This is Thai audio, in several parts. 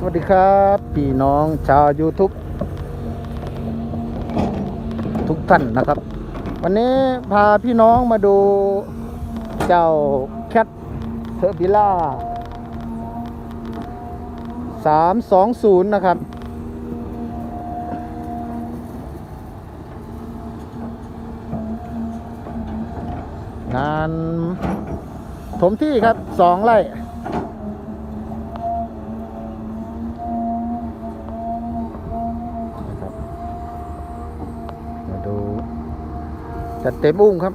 สวัสดีครับพี่น้องชาว YouTube ทุกท่านนะครับ วันนี้พาพี่น้องมาดูเจ้าแคทเทอร์บิล่า320 นะครับ งานถมที่ครับสองไร่ จัดเต็มอุ้งครับ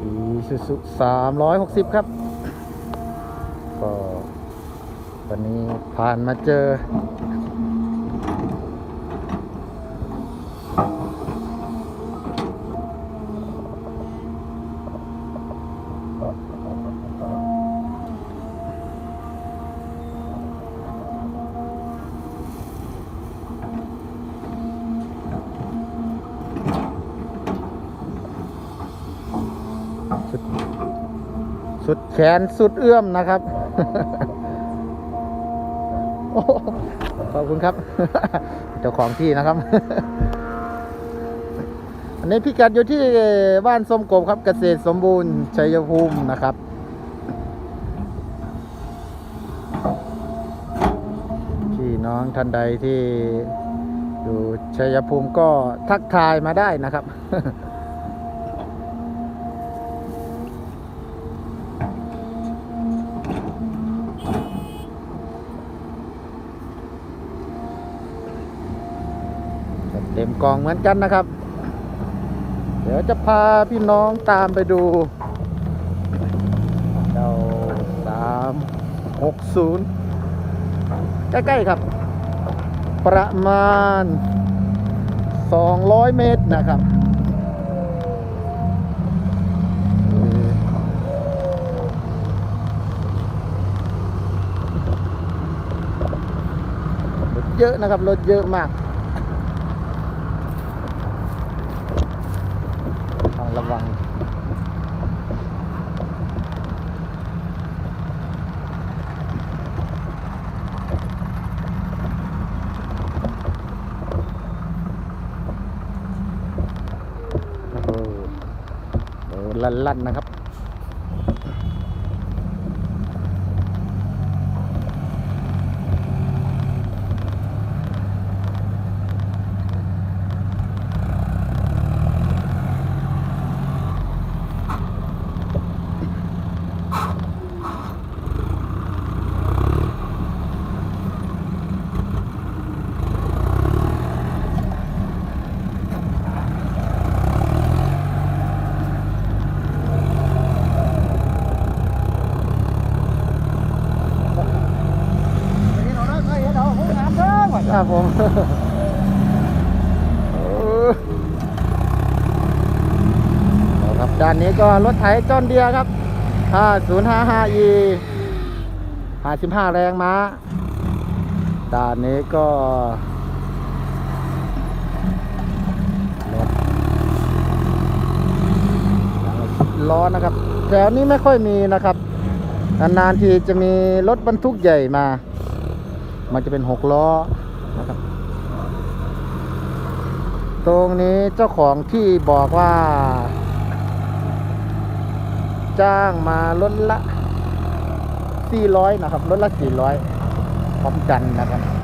อีซูซุสามร้อยหกสิบครับ ก็วันนี้ผ่านมาเจอ สุดสุดแขนสุดเอื้อมนะครับขอบคุณครับ เจ้าของที่นะครับ อันนี้พี่กัดอยู่ที่บ้านสมกบครับเกษตรสมบูรณ์ชัยภูมินะครับพี่น้องท่านใดที่อยู่ชัยภูมิก็ทักทายมาได้นะครับ ต็มกล่องเหมือนกันนะครับ เดี๋ยวจะพาพี่น้องตามไปดูเจ้าสามหกศูนย์ใกล้ๆครับ ประมาณ 200 เมตรนะครับเยอะนะครับ รถเยอะมาก ต้อง ระวังโอ้โหลั่นๆนะครับ ครับผมครับด้านนี้ก็รถไถจอนเดียครับ 5055e 55 แรงม้า ด้านนี้ก็รถล้อนะครับ แถวนี้ไม่ค่อยมีนะครับ นานๆทีจะมีรถบรรทุกใหญ่มา มันจะเป็นหกล้อ นะครับ ตรงนี้เจ้าของที่บอกว่า จ้างมาลดละ 400 นะครับลดละ 400พร้อมกันนะครับ